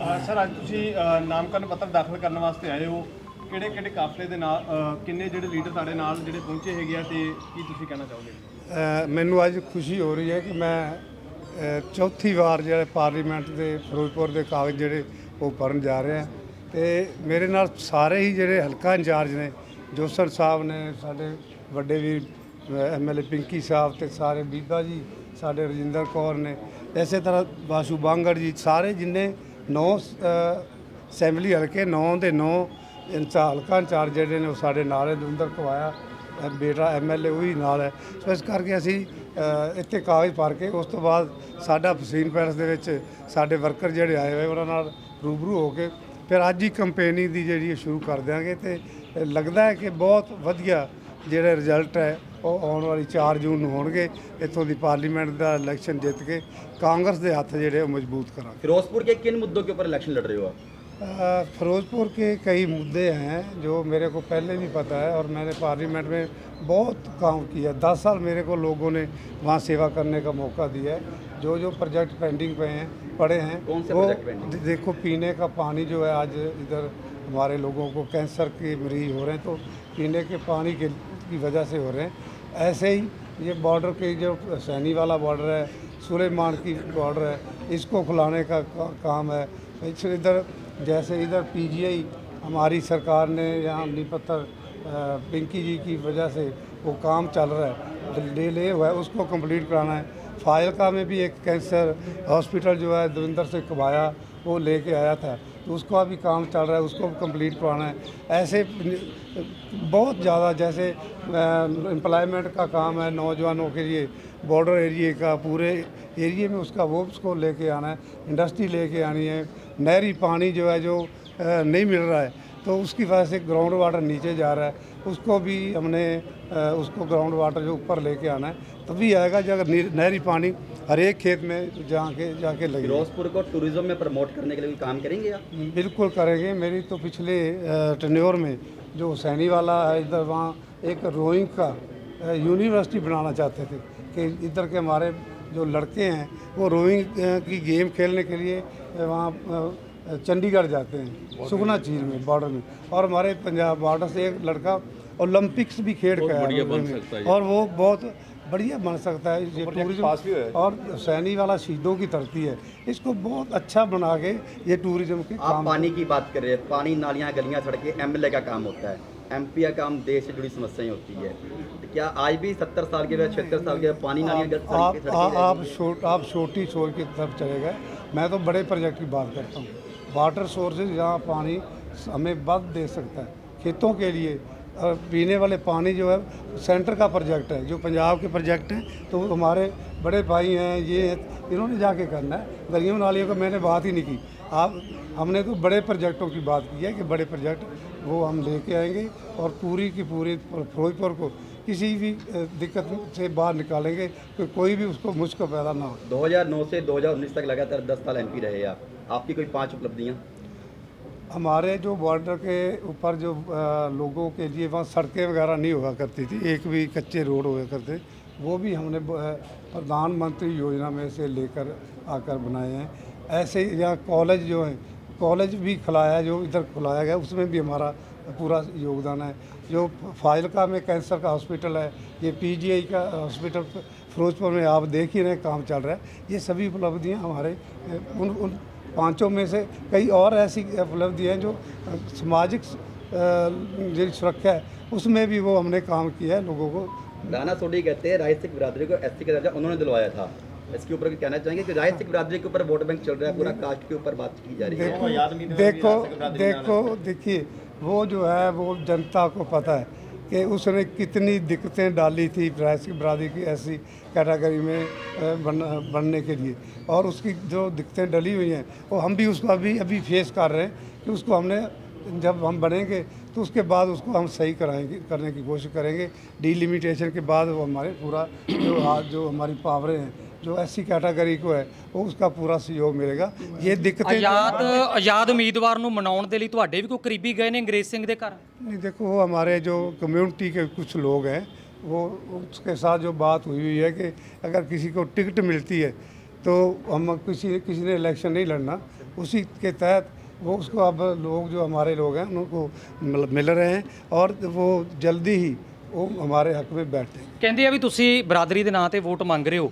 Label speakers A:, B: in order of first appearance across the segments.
A: Sir ਅੱਜ ਤੁਸੀਂ ਨਾਮਕਰਨ ਪੱਤਰ ਦਾਖਲ ਕਰਨ ਵਾਸਤੇ ਆਏ ਹੋ। ਕਿਹੜੇ ਕਿਹੜੇ ਕਾਫਲੇ ਦੇ ਨਾਲ ਕਿੰਨੇ ਜਿਹੜੇ ਲੀਡਰ ਤੁਹਾਡੇ ਨਾਲ ਜਿਹੜੇ ਪਹੁੰਚੇ ਹੈਗੇ ਆ ਤੇ ਕੀ ਤੁਸੀਂ ਕਹਿਣਾ ਚਾਹੋਗੇ?
B: ਅ, ਮੈਨੂੰ ਅੱਜ ਖੁਸ਼ੀ ਹੋ ਰਹੀ ਹੈ ਕਿ ਮੈਂ ਚੌਥੀ ਵਾਰ ਜਿਹੜੇ ਪਾਰਲੀਮੈਂਟ ਦੇ ਫਿਰੋਜ਼ਪੁਰ ਦੇ ਕਾਗਜ਼ ਜਿਹੜੇ ਉਹ ਭਰਨ ਜਾ ਰਹੇ ਹਾਂ। ਤੇ ਮੇਰੇ ਨਾਲ ਸਾਰੇ ਹੀ ਜਿਹੜੇ ਹਲਕਾ ਇੰਚਾਰਜ ਨੇ ਜੋਸਰ ਸਾਹਿਬ ਨੇ ਸਾਡੇ ਵੱਡੇ ਵੀਰ ਐਮਐਲਏ ਪਿੰਕੀ ਸਾਹਿਬ ਤੇ ਸਾਰੇ ਬੀਬਾ ਜੀ ਸਾਡੇ ਰਜਿੰਦਰ ਕੌਰ ਨੇ ਇਸੇ ਤਰ੍ਹਾਂ ਬਾਸ਼ੂ ਬਾਂਗੜ ਜੀ ਸਾਰੇ ਜਿੰਨੇ ਨੌ ਅਸੈਂਬਲੀ ਹਲਕੇ ਨੌ ਦੇ ਨੌ ਇੰਚਾ ਹਲਕਾ ਇੰਚਾਰਜ ਜਿਹੜੇ ਨੇ ਉਹ ਸਾਡੇ ਨਾਲ ਹੈ ਦਵਿੰਦਰ ਕਵਾਇਆ ਅ, ਬੇਟਾ ਐਮਐਲਏ ਉਹੀ ਨਾਲ ਹੈ। ਸੋ ਇਸ ਕਰਕੇ ਅਸੀਂ ਇੱਥੇ ਕਾਗਜ਼ ਭਰ ਕੇ ਉਸ ਤੋਂ ਬਾਅਦ ਸਾਡਾ ਫਸੀਨ ਪੈਲਸ ਦੇ ਵਿੱਚ ਸਾਡੇ ਵਰਕਰ ਜਿਹੜੇ ਆਏ ਹੋਏ ਉਹਨਾਂ ਨਾਲ ਰੂਬਰੂ ਹੋ ਕੇ ਫਿਰ ਅੱਜ ਹੀ ਕੰਪੇਨਿੰਗ ਦੀ ਜਿਹੜੀ ਸ਼ੁਰੂ ਕਰ ਦਿਆਂਗੇ ਤੇ ਲੱਗਦਾ ਹੈ ਕਿ ਬਹੁਤ ਵਧੀਆ ਜਿਹੜਾ ਰਿਜ਼ਲਟ ਹੈ ਉਹ ਆਉਣ ਵਾਲੀ 4 ਜੂਨ ਨੂੰ ਹੋਣਗੇ ਇੱਥੋਂ ਦੀ ਪਾਰਲੀਮੈਂਟ ਦਾ ਇਲੈਕਸ਼ਨ ਜਿੱਤ ਕੇ ਕਾਂਗਰਸ ਦੇ ਹੱਥ ਜਿਹੜੇ ਉਹ ਮਜ਼ਬੂਤ ਕਰਾਂਗੇ
C: फिरोजपुर के किन मुद्दों के ऊपर इलेक्शन लड़ रहे हो आप
B: अ, फिरोजपुर के कई मुद्दे हैं जो मेरे को पहले भी पता है और मैंने पार्लियामेंट में बहुत काम किया दस साल मेरे को लोगों ने वहाँ सेवा करने का मौका दिया है जो जो प्रोजेक्ट पेंडिंग पे हैं पड़े हैं
C: कौन से
B: वो
C: प्रोजेक्ट पेंडिंग?
B: दे- देखो पीने का पानी जो है आज इधर हमारे लोगों को कैंसर के मरीज हो रहे हैं तो पीने के पानी के की वजह से हो रहे हैं ऐसे ही ये बॉर्डर के जो सैनी वाला बॉर्डर है, सुलेमान की बॉर्डर है, इसको खुलाने का काम है। इधर, जैसे इधर पीजीआई हमारी सरकार ने यहाँ नीपत्थर पिंकी जी की वजह से वो काम चल रहा है। ले ले हुआ है, उसको कंप्लीट कराना है। फाइलका में भी एक कैंसर हॉस्पिटल जो है, दविंदर से कमाया, वो लेके आया था। तो उसका भी काम चल रहा है, उसको भी कंप्लीट करवाना है। ऐसे, बहुत ज़्यादा जैसे एम्प्लॉयमेंट का काम है, नौजवानों के लिए बॉर्डर एरिए का, पूरे एरिए में उसका वो उसको लेके आना है इंडस्ट्री लेके आनी है। नहरी पानी जो है, जो नहीं मिल रहा है। तो उसकी वजह से ग्राउंड वाटर नीचे जा रहा है उसको भी हमने अ, उसको ग्राउंड वाटर जो ऊपर लेके आना है तभी आएगा जब अगर नी- नहरी पानी हर एक खेत में जाके जाके लगे
C: फिरोजपुर को टूरिज्म में प्रमोट करने के लिए कोई काम करेंगे आप
B: बिल्कुल करेंगे मेरी तो पिछले टन्योर में जो सैनी वाला है इधर वहाँ एक रोइंग का अ, यूनिवर्सिटी बनाना चाहते थे कि इधर के हमारे जो लड़के हैं वो रोइंग अ, की गेम खेलने के लिए अ, वहाँ अ, चंडीगढ़ जाते हैं सुखना झील में बॉर्डर में। और हमारे पंजाब बॉर्डर से एक लड़का ओलंपिक्स भी खेल के आया है। और वो बहुत बढ़िया बन सकता है ये टूरिज़्म और सैनी वाला शहीदों की धरती है। इसको बहुत अच्छा बना के ये टूरिज़्म के
C: आप
B: काम
C: पानी की बात कर रहे हैं पानी नालियाँ गलियाँ सड़कें एमएलए का काम होता है। एमपी का काम देश से जुड़ी समस्याएँ होती है। क्या आज भी सत्तर साल के बाद छिहत्तर साल के बाद पानी नालियाँ
B: आप
C: सड़कें
B: आ,
C: सड़कें
B: आप आप छोटी सोच की तरफ़ चले गए। मैं तो बड़े प्रोजेक्ट की बात करता हूँ। वाटर सोर्सेज जहाँ पानी हमें बद दे सकता है, खेतों के लिए। पीने वाले पानी जो है, सेंटर का प्रोजेक्ट है, जो पंजाब के प्रोजेक्ट हैं तो हमारे बड़े भाई हैं, ये हैं, इन्होंने जाके करना है। गलियों नालियों का मैंने बात ही नहीं की। आप, हमने तो बड़े प्रोजेक्टों की बात की है कि बड़े प्रोजेक्ट, वो हम लेके आएँगे और पूरी की पूरी फिरोजपुर को किसी भी दिक्कत से बाहर निकालेंगे कि कोई भी उसको मुश्किल पैदा ना हो।
C: 2009 से 2019 तक लगातार 10 साल एमपी रहे आप? आपकी कोई पाँच उपलब्धियाँ?
B: हमारे जो बॉर्डर के ऊपर जो लोगों के लिए वहाँ सड़कें वगैरह नहीं हुआ करती थी, एक भी कच्चे रोड हुआ करते, वो भी हमने प्रधानमंत्री योजना में से लेकर आकर बनाए हैं। ऐसे यहाँ कॉलेज जो है कॉलेज भी खुलाया, जो इधर खुलाया गया, उसमें भी हमारा पूरा योगदान है। जो फाजिलका में कैंसर का हॉस्पिटल है, ये पीजीआई का हॉस्पिटल फिरोजपुर में आप देख ही रहे काम चल रहा है। ये सभी उपलब्धियाँ हमारे उन उन पाँचों में से कई और ऐसी उपलब्धियाँ हैं जो सामाजिक जो सुरक्षा है उसमें भी वो हमने काम किया है लोगों को।
C: राना सोडी कहते हैं राय सिख बिरादरी को एसटी का दर्जा उन्होंने दिलवाया था। इसके ऊपर कहना चाहेंगे कि राय सिख बिरादरी के ऊपर वोट बैंक चल रहा है पूरा कास्ट के ऊपर बात की जा रही है।
B: देखो देखो देखिए वो जो है वो जनता को पता है। कि उसने कितनी दिक्कतें डाली थी रायसी बरादरी की ऐसी कैटेगरी में बन, बनने के लिए। और उसकी जो दिक्कतें डली हुई हैं वो हम भी उसको अभी अभी फेस कर रहे हैं कि उसको हमने जब हम बनेंगे तो उसके बाद उसको हम सही कराएँगे करने की कोशिश करेंगे। डिलिमिटेशन के बाद वो हमारे पूरा जो जो हमारी पावरें हैं जो ऐसी कैटेगरी को है वो उसका पूरा सहयोग मिलेगा ये दिक्कतें
D: ਆਜ਼ਾਦ ਆਜ਼ਾਦ ਉਮੀਦਵਾਰ ਨੂੰ ਮਨਾਉਣ ਦੇ ਲਈ ਤੁਹਾਡੇ ਵੀ ਕੋਈ ਕਰੀਬੀ ਗਏ ਨੇ ਅੰਗਰੇਜ਼ ਸਿੰਘ ਦੇ ਘਰ
B: नहीं देखो वो हमारे जो कम्युनिटी के कुछ लोग हैं वो उसके साथ जो बात हुई हुई है कि अगर किसी को टिकट मिलती है तो हम किसी किसी ने इलेक्शन नहीं लड़ना उसी के तहत वो उसको अब लोग जो हमारे लोग हैं उनको मिल मिल रहे हैं और वो जल्दी ही वो हमारे हक में बैठते हैं
D: ਕਹਿੰਦੇ ਆ ਵੀ ਤੁਸੀਂ ਬਰਾਦਰੀ ਦੇ ਨਾਂ ਤੇ ਵੋਟ ਮੰਗ ਰਹੇ ਹੋ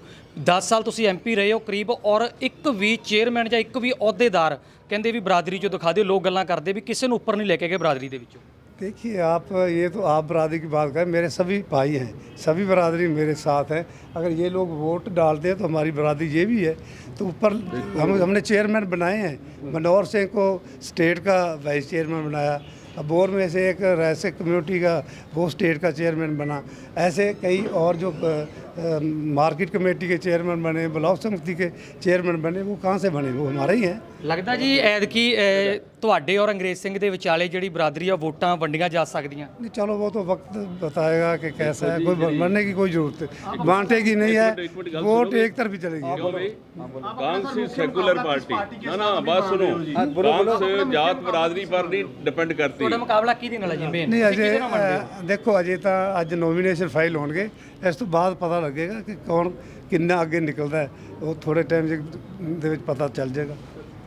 D: 10 ਸਾਲ ਤੁਸੀਂ ਐਮਪੀ ਰਹੇ ਹੋ ਕਰੀਬ ਔਰ ਇੱਕ ਵੀ ਚੇਅਰਮੈਨ ਜਾਂ ਇੱਕ ਵੀ ਅਹੁਦੇਦਾਰ ਕਹਿੰਦੇ ਵੀ ਬਰਾਦਰੀ ਚੋਂ ਦਿਖਾ ਦਿਓ ਲੋਕ ਗੱਲਾਂ ਕਰਦੇ ਵੀ ਕਿਸੇ ਨੂੰ ਉੱਪਰ ਨਹੀਂ ਲੈ ਕੇ ਗਏ ਬਰਾਦਰੀ ਦੇ ਵਿੱਚੋਂ
B: देखिए आप ये तो आप बरादरी की बात करें मेरे सभी भाई हैं सभी बरादरी मेरे साथ है अगर ये लोग वोट डालते हैं तो हमारी बरादरी ये भी है तो ऊपर हम हमने चेयरमैन बनाए हैं मनोहर सिंह को स्टेट का वाइस चेयरमैन बनाया बोर में से एक रहस्य कम्युनिटी का, वो स्टेट का चेयरमैन बना। ऐसे कई और जो मार्केट कमेटी के चेयरमैन बने, ब्लॉक समिति के चेयरमैन बने, वो कहाँ से बने? वो हमारे ही हैं।
D: लगता जी ऐद की ਤੁਹਾਡੇ ਔਰ ਅੰਗਰੇਜ਼ ਸਿੰਘ ਦੇ ਵਿਚਾਲੇ ਜਿਹੜੀ ਬਰਾਦਰੀ ਆ ਵੋਟਾਂ ਵੰਡੀਆਂ ਜਾ ਸਕਦੀਆਂ
B: नहीं चलो वो तो वक्त बताएगा कि कैसा है कोई बनने की कोई जरूरत बांटेगी नहीं है वोट एक तरफ ही चलेगी
E: ਕਾਂਗਰਸ ਸੈਕੂਲਰ ਪਾਰਟੀ ਨਾ ਨਾ ਬਸ ਸੁਣੋ ਕਾਂਗਰਸ ਜਾਤ ਬਰਾਦਰੀ ਪਰ ਨਹੀਂ ਡਿਪੈਂਡ ਕਰਤੀ
D: ਤੁਹਾਡਾ ਮੁਕਾਬਲਾ ਕਿਹਦੇ ਨਾਲ ਹੈ ਜੀ ਮੇਨ
B: ਨਹੀਂ ਅਜੇ ਅ, ਦੇਖੋ ਅਜੇ ਤਾਂ ਅੱਜ ਨੋਮੀਨੇਸ਼ਨ ਫਾਈਲ ਹੋਣਗੇ ਇਸ ਤੋਂ ਬਾਅਦ ਪਤਾ ਲੱਗੇਗਾ ਕਿ ਕੌਣ ਕਿੰਨਾ ਅੱਗੇ ਨਿਕਲਦਾ ਹੈ ਉਹ ਥੋੜੇ ਟਾਈਮ ਦੇ ਵਿੱਚ ਪਤਾ ਚੱਲ ਜਾਏਗਾ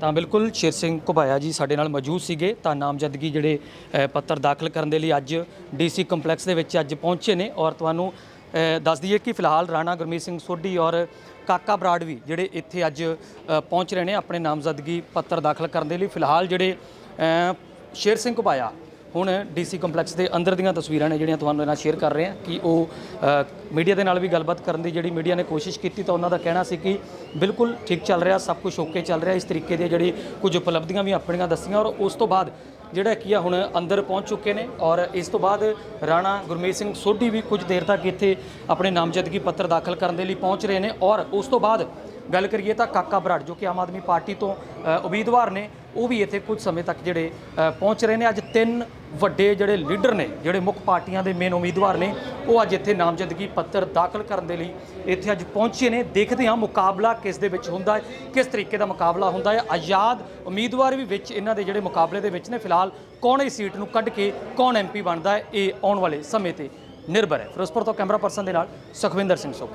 D: ਤਾਂ ਬਿਲਕੁਲ ਸ਼ੇਰ ਸਿੰਘ ਘੁਬਾਇਆ ਜੀ ਸਾਡੇ ਨਾਲ ਮੌਜੂਦ ਸੀਗੇ। ਤਾਂ ਨਾਮਜ਼ਦਗੀ ਜਿਹੜੇ ਅ, ਪੱਤਰ ਦਾਖਲ ਕਰਨ ਦੇ ਲਈ ਅੱਜ ਡੀਸੀ ਕੰਪਲੈਕਸ ਦੇ ਵਿੱਚ ਅੱਜ ਪਹੁੰਚੇ ਨੇ। ਔਰ ਤੁਹਾਨੂੰ ਅ, ਦੱਸ ਦਈਏ ਕਿ ਫਿਲਹਾਲ ਰਾਣਾ ਗੁਰਮੀਤ ਸਿੰਘ ਸੋਢੀ ਔਰ ਕਾਕਾ ਬਰਾੜ ਵੀ ਜਿਹੜੇ ਇੱਥੇ ਅੱਜ ਅ, ਪਹੁੰਚ ਰਹੇ ਨੇ ਆਪਣੇ ਨਾਮਜ਼ਦਗੀ ਪੱਤਰ ਦਾਖਲ ਕਰਨ ਦੇ ਲਈ। ਫਿਲਹਾਲ ਜਿਹੜੇ ਅ, ਸ਼ੇਰ ਸਿੰਘ ਘੁਬਾਇਆ ਹੁਣ ਡੀਸੀ ਕੰਪਲੈਕਸ ਦੇ ਅੰਦਰ ਦੀਆਂ ਤਸਵੀਰਾਂ ਨੇ ਜਿਹੜੀਆਂ ਤੁਹਾਨੂੰ ਇਹਨਾਂ ਸ਼ੇਅਰ ਕਰ ਰਹੇ ਹਾਂ ਕਿ ਉਹ ਮੀਡੀਆ ਦੇ ਨਾਲ ਵੀ ਗੱਲਬਾਤ ਕਰਨ ਦੀ ਜਿਹੜੀ ਮੀਡੀਆ ਨੇ ਕੋਸ਼ਿਸ਼ ਕੀਤੀ ਤਾਂ ਉਹਨਾਂ ਦਾ ਕਹਿਣਾ ਸੀ ਕਿ ਬਿਲਕੁਲ ਠੀਕ ਚੱਲ ਰਿਹਾ, ਸਭ ਕੁਝ ਓਕੇ ਚੱਲ ਰਿਹਾ, ਇਸ ਤਰੀਕੇ ਦੀ ਜਿਹੜੀ ਕੁਝ ਉਪਲਬਧੀਆਂ ਵੀ ਆਪਣੀਆਂ ਦੱਸੀਆਂ ਔਰ ਉਸ ਤੋਂ ਬਾਅਦ ਜਿਹੜਾ ਕੀ ਆ ਹੁਣ ਅੰਦਰ ਪਹੁੰਚ ਚੁੱਕੇ ਨੇ ਔਰ ਇਸ ਤੋਂ ਬਾਅਦ ਰਾਣਾ ਗੁਰਮੀਤ ਸਿੰਘ ਸੋਢੀ ਵੀ ਕੁਝ ਦੇਰ ਤੱਕ ਇੱਥੇ ਆਪਣੇ ਨਾਮਜ਼ਦਗੀ ਪੱਤਰ ਦਾਖਲ ਕਰਨ ਦੇ ਲਈ ਪਹੁੰਚ ਰਹੇ ਨੇ ਔਰ ਉਸ ਤੋਂ ਬਾਅਦ ਗੱਲ ਕਰੀਏ ਤਾਂ ਕਾਕਾ ਬਰਾੜ ਜੋ ਕਿ ਆਮ ਆਦਮੀ ਪਾਰਟੀ ਤੋਂ ਉਮੀਦਵਾਰ ਨੇ, ਉਹ ਵੀ ਇੱਥੇ ਕੁਝ ਸਮੇਂ ਤੱਕ ਜਿਹੜੇ ਪਹੁੰਚ ਰਹੇ ਨੇ। ਅੱਜ ਤਿੰਨ ਵੱਡੇ ਜਿਹੜੇ ਲੀਡਰ ਨੇ, ਜਿਹੜੇ ਮੁੱਖ ਪਾਰਟੀਆਂ ਦੇ ਮੇਨ ਉਮੀਦਵਾਰ ਨੇ, ਉਹ ਅੱਜ ਇੱਥੇ ਨਾਮਜ਼ਦਗੀ ਪੱਤਰ ਦਾਖਲ ਕਰਨ ਦੇ ਲਈ ਇੱਥੇ ਅੱਜ ਪਹੁੰਚੇ ਨੇ। ਦੇਖਦੇ ਹਾਂ ਮੁਕਾਬਲਾ ਕਿਸ ਦੇ ਵਿੱਚ ਹੁੰਦਾ ਹੈ, ਕਿਸ ਤਰੀਕੇ ਦਾ ਮੁਕਾਬਲਾ ਹੁੰਦਾ ਹੈ। ਆਜ਼ਾਦ ਉਮੀਦਵਾਰ ਵੀ ਵਿੱਚ ਇਹਨਾਂ ਦੇ ਜਿਹੜੇ ਮੁਕਾਬਲੇ ਦੇ ਵਿੱਚ ਨੇ, ਫਿਲਹਾਲ ਕੌਣ ਇਸ ਸੀਟ ਨੂੰ ਕੱਢ ਕੇ ਕੌਣ ਐਮਪੀ ਬਣਦਾ ਹੈ, ਇਹ ਆਉਣ ਵਾਲੇ ਸਮੇਂ ਤੇ ਨਿਰਭਰ ਹੈ। ਫਿਰੋਜ਼ਪੁਰ ਤੋਂ ਕੈਮਰਾ ਪਰਸਨ ਦੇ ਨਾਲ ਸੁਖਵਿੰਦਰ ਸਿੰਘ ਸੁਖ